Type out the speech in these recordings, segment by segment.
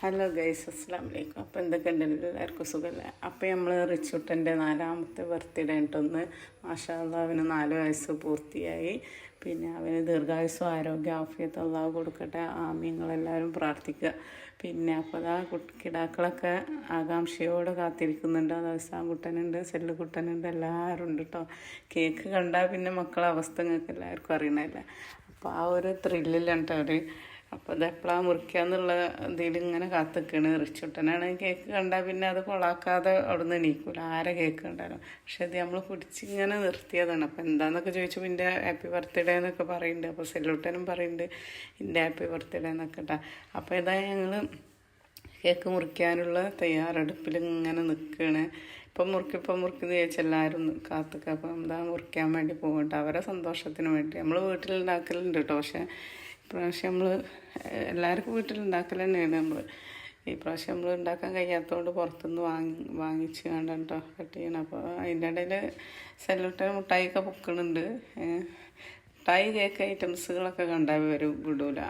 Hello guys അസ്സാം വലൈക്കും അപ്പോൾ എന്തൊക്കെയുണ്ട്? എല്ലാവർക്കും സുഖമല്ലേ അപ്പോൾ നമ്മൾ റിച്ചുട്ടന്റെ നാലാമത്തെ ബർത്ത്ഡേ ആയിട്ടൊന്ന് മാഷാല്ല അവന് നാല് വയസ്സ് പൂർത്തിയായി. പിന്നെ അവന് ദീർഘായുസ്സും ആരോഗ്യ ആഫിയത്ത് അള്ളാഹ് കൊടുക്കട്ടെ. ആമ്യങ്ങളെല്ലാവരും പ്രാർത്ഥിക്കുക. പിന്നെ അപ്പോൾ അതാ കിടാക്കളൊക്കെ ആകാംക്ഷയോടെ കാത്തിരിക്കുന്നുണ്ട്. അത് സെല്ല് സെല്ലുകുട്ടനുണ്ട് എല്ലാവരും ഉണ്ട് കേട്ടോ കേക്ക് കണ്ടാൽ പിന്നെ മക്കളെ അവസ്ഥ നിങ്ങൾക്ക് എല്ലാവർക്കും അറിയണമല്ലേ അപ്പോൾ ആ ഒരു ത്രില്ലിലാണ് കേട്ടോ അവർ അപ്പോൾ അത് എപ്പോഴാണ് മുറിക്കുക എന്നുള്ള ഇതിൽ ഇങ്ങനെ കാത്തിക്കാണ്. റിച്ചുട്ടനാണ് കേക്ക് കണ്ടാൽ പിന്നെ അത് കൊളാക്കാതെ അവിടെ നിന്ന് എണീക്കൂല. ആരെ കേക്ക് കണ്ടാലും. പക്ഷെ അത് നമ്മൾ പിടിച്ച് ഇങ്ങനെ നിർത്തിയതാണ്. അപ്പോൾ എന്താണെന്നൊക്കെ ചോദിച്ചു എന്റെ ഹാപ്പി ബർത്ത്ഡേ എന്നൊക്കെ പറയുന്നുണ്ട് അപ്പോൾ സെല്ലുട്ടനും പറയുന്നുണ്ട് എന്റെ ഹാപ്പി ബർത്ത്ഡേ എന്നൊക്കെ കേട്ടോ അപ്പോൾ ഇതാ ഞങ്ങൾ കേക്ക് മുറിക്കാനുള്ള തയ്യാറെടുപ്പിൽ ഇങ്ങനെ നിൽക്കുകയാണ് ഇപ്പം മുറുക്കി ഇപ്പം മുറുക്കി ചോദിച്ചാൽ എല്ലാവരും കാത്തുക അപ്പം എന്താ മുറിക്കാൻ വേണ്ടി പോകുന്നുണ്ട് അവരെ സന്തോഷത്തിന് വേണ്ടി. നമ്മൾ വീട്ടിലുണ്ടാക്കലുണ്ട് കേട്ടോ പക്ഷേ ഇപ്രാവശ്യം നമ്മൾ എല്ലാവർക്കും വീട്ടിൽ വീട്ടിലുണ്ടാക്കൽ തന്നെയാണ് നമ്മൾ ഈ പ്രാവശ്യം നമ്മൾ ഉണ്ടാക്കാൻ കഴിയാത്തതുകൊണ്ട് പുറത്തുനിന്ന് വാങ്ങി വാങ്ങിച്ച് കണ്ട കേട്ടോ കട്ട് ചെയ്യണം. അപ്പോൾ അതിന്റെ ഇടയിൽ സെല്ലിട്ട മുട്ടായിയൊക്കെ പൊക്കണുണ്ട്. മിഠായി കേക്ക് ഐറ്റംസുകളൊക്കെ കണ്ടാൽ വരും വിടൂല.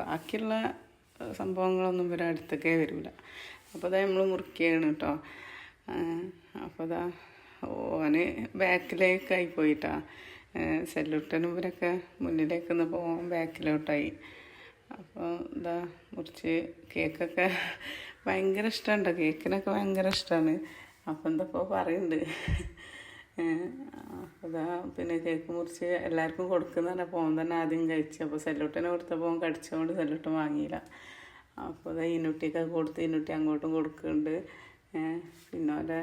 ബാക്കിയുള്ള സംഭവങ്ങളൊന്നും ഇവരെ അടുത്തേക്കേ വരില്ല അപ്പോൾ അതാ നമ്മൾ മുറുക്കിയാണ് കേട്ടോ. അപ്പോൾ അതാ ഓന് ബാക്കിലേക്കായി പോയിട്ടാ. സെല്ലുട്ടനും ഇവരൊക്കെ മുന്നിലേക്ക് ഒന്ന് പോകാൻ ബാക്കിലോട്ടായി. അപ്പോൾ ഇതാ മുറിച്ച് കേക്കൊക്കെ ഭയങ്കര ഇഷ്ടമുണ്ട് കേക്കിനൊക്കെ ഭയങ്കര ഇഷ്ടമാണ് അപ്പം എന്തപ്പോൾ പറയുന്നുണ്ട് അതാ പിന്നെ കേക്ക് മുറിച്ച് എല്ലാവർക്കും കൊടുക്കുന്ന പറഞ്ഞാൽ പോകാൻ തന്നെ ആദ്യം കഴിച്ചു. അപ്പോൾ സെല്ലുട്ടനെ കൊടുത്തപ്പോൾ കടിച്ചതുകൊണ്ട് സെല്ലുട്ടൻ വാങ്ങിയില്ല. അപ്പോൾ അതാ ഇനുട്ടിയൊക്കെ കൊടുത്ത് ഇനുട്ടി അങ്ങോട്ടും കൊടുക്കുന്നുണ്ട് പിന്നെ ഓലെ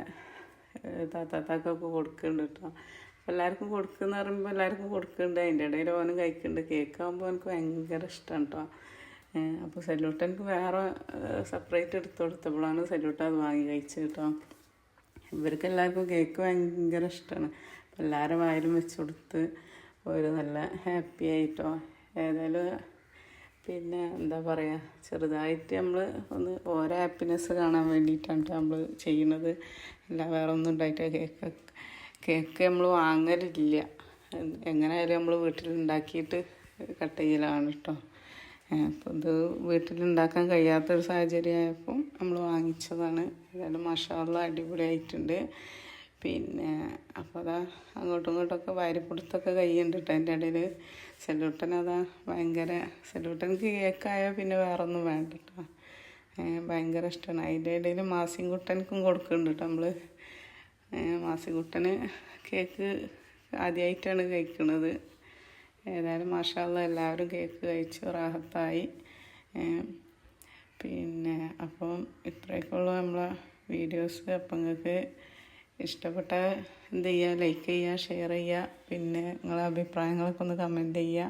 താത്താത്താക്കൊക്കെ കൊടുക്കുന്നുണ്ട് കേട്ടോ അപ്പോൾ എല്ലാവർക്കും കൊടുക്കുന്ന പറയുമ്പോൾ എല്ലാവർക്കും കൊടുക്കുന്നുണ്ട് അതിന്റെ ഇടയിൽ ഓനും കഴിക്കുന്നുണ്ട് കേക്ക് ആകുമ്പോൾ എനിക്ക് ഭയങ്കര ഇഷ്ടമാണ് കേട്ടോ അപ്പോൾ സല്യൂട്ട് സെല്യൂട്ടനക്ക് വേറെ സെപ്പറേറ്റ് എടുത്ത് കൊടുത്തപ്പോഴാണ് സല്യൂട്ട് അത് വാങ്ങി കഴിച്ചത് കേട്ടോ ഇവർക്ക് എല്ലാവർക്കും കേക്ക് ഭയങ്കര ഇഷ്ടമാണ് എല്ലാവരും വായിലും വെച്ച് കൊടുത്ത് ഒരു നല്ല ഹാപ്പി ആയിട്ടോ ഏതായാലും പിന്നെ എന്താ പറയുക ചെറുതായിട്ട് നമ്മൾ ഒന്ന് ഓരോ ഹാപ്പിനെസ് കാണാൻ വേണ്ടിയിട്ടാണ് നമ്മൾ ചെയ്യുന്നത് അല്ല വേറെ ഒന്നും ഉണ്ടായിട്ട് കേക്ക് കേക്ക് നമ്മൾ വാങ്ങലില്ല. എങ്ങനെയായാലും നമ്മൾ വീട്ടിലുണ്ടാക്കിയിട്ട് കട്ട് ചെയ്യലാണ് കേട്ടോ അപ്പോൾ ഇത് വീട്ടിലുണ്ടാക്കാൻ കഴിയാത്തൊരു സാഹചര്യമായപ്പോൾ നമ്മൾ വാങ്ങിച്ചതാണ്. ഏതായാലും മഷാല അടിപൊളിയായിട്ടുണ്ട്. പിന്നെ അപ്പോൾ അതാ അങ്ങോട്ടും ഇങ്ങോട്ടൊക്കെ വാരിപ്പിടുത്തൊക്കെ കൈയുണ്ട് കേട്ടോ എന്റെ ഇടയിൽ സെലൂട്ടൻ അതാ ഭയങ്കര സെലൂട്ടനക്ക് കേക്കായാൽ പിന്നെ വേറെ ഒന്നും വേണ്ട കേട്ടോ ഭയങ്കര ഇഷ്ടമാണ് അതിന്റെ ഇടയിൽ മാസിൻകുട്ടനക്കും കൊടുക്കുന്നുണ്ട് കേട്ടോ നമ്മൾ മാസിൻകുട്ടന് കേക്ക് ആദ്യമായിട്ടാണ് കഴിക്കുന്നത്. ഏതായാലും മാഷാള്ള എല്ലാവരും കേക്ക് കഴിച്ചു റാഹത്തായി. പിന്നെ അപ്പം ഇത്രയൊക്കെയുള്ളൂ നമ്മളെ വീഡിയോസ്. അപ്പം നിങ്ങൾക്ക് ഇഷ്ടപ്പെട്ട എന്ത് ചെയ്യുക ലൈക്ക് ചെയ്യുക ഷെയർ ചെയ്യുക. പിന്നെ നിങ്ങളെ അഭിപ്രായങ്ങളൊക്കെ ഒന്ന് കമന്റ് ചെയ്യുക.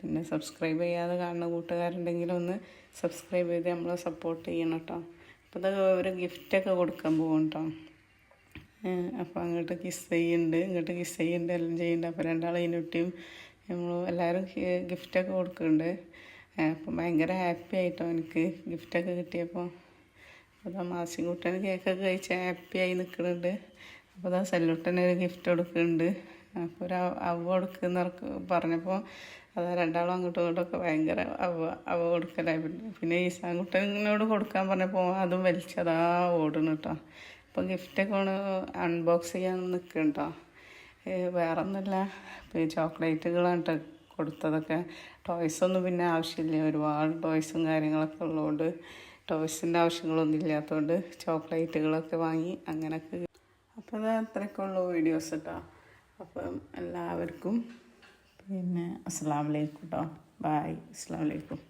പിന്നെ സബ്സ്ക്രൈബ് ചെയ്യാതെ കാണുന്ന കൂട്ടുകാരുണ്ടെങ്കിൽ ഒന്ന് സബ്സ്ക്രൈബ് ചെയ്ത് നമ്മളെ സപ്പോർട്ട് ചെയ്യണം കേട്ടോ. അപ്പോൾ ഇതൊക്കെ ഒരു ഗിഫ്റ്റൊക്കെ കൊടുക്കാൻ പോകും കേട്ടോ. അപ്പോൾ അങ്ങോട്ട് കിസ് ചെയ്യുന്നുണ്ട് ഇങ്ങോട്ട് കിസ് ചെയ്യുന്നുണ്ട് എല്ലാം ചെയ്യുന്നുണ്ട് അപ്പോൾ രണ്ടാളും ഇതിനൊട്ടിയും നമ്മൾ എല്ലാവരും ഗിഫ്റ്റൊക്കെ കൊടുക്കുന്നുണ്ട് അപ്പം ഭയങ്കര ഹാപ്പി ആയിട്ടോ എനിക്ക് ഗിഫ്റ്റൊക്കെ കിട്ടിയപ്പോൾ അപ്പോൾ അതാ മാസിൻകുട്ടന് കേക്കൊക്കെ കഴിച്ച് ആയി നിൽക്കുന്നുണ്ട് അപ്പോൾ അതാ സെല്ലുട്ടന് ഒരു ഗിഫ്റ്റ് കൊടുക്കുന്നുണ്ട് അപ്പോൾ ഒരു അവ കൊടുക്കുന്ന പറഞ്ഞപ്പോൾ അതാ രണ്ടാളും അങ്ങോട്ടും ഇങ്ങോട്ടൊക്കെ ഭയങ്കര അവ അവ കൊടുക്കലായി. പിന്നെ ഈ ഈസാൻകുട്ടനോട് കൊടുക്കാൻ പറഞ്ഞപ്പോൾ അതും വലിച്ചതാ ഓടണം കേട്ടോ അപ്പോൾ ഗിഫ്റ്റൊക്കെ ഒന്ന് അൺബോക്സ് ചെയ്യാൻ നിൽക്കുന്നുണ്ടോ? വേറെ ഒന്നുമില്ല ഇപ്പോൾ ചോക്ലേറ്റുകളാണ് കേട്ടോ കൊടുത്തതൊക്കെ. ടോയ്സൊന്നും പിന്നെ ആവശ്യമില്ല. ഒരുപാട് ടോയ്സും കാര്യങ്ങളൊക്കെ ഉള്ളതുകൊണ്ട് ടോയ്സിന്റെ ആവശ്യങ്ങളൊന്നും ഇല്ലാത്തതുകൊണ്ട് ചോക്ലേറ്റുകളൊക്കെ വാങ്ങി അങ്ങനെയൊക്കെ. അപ്പോൾ അത് അത്രയൊക്കെ ഉള്ളൂ വീഡിയോസ് കേട്ടോ. അപ്പം എല്ലാവർക്കും പിന്നെ അസ്സാം വലൈക്കും കേട്ടോ. ബായ് അസ്സാം വലൈക്കും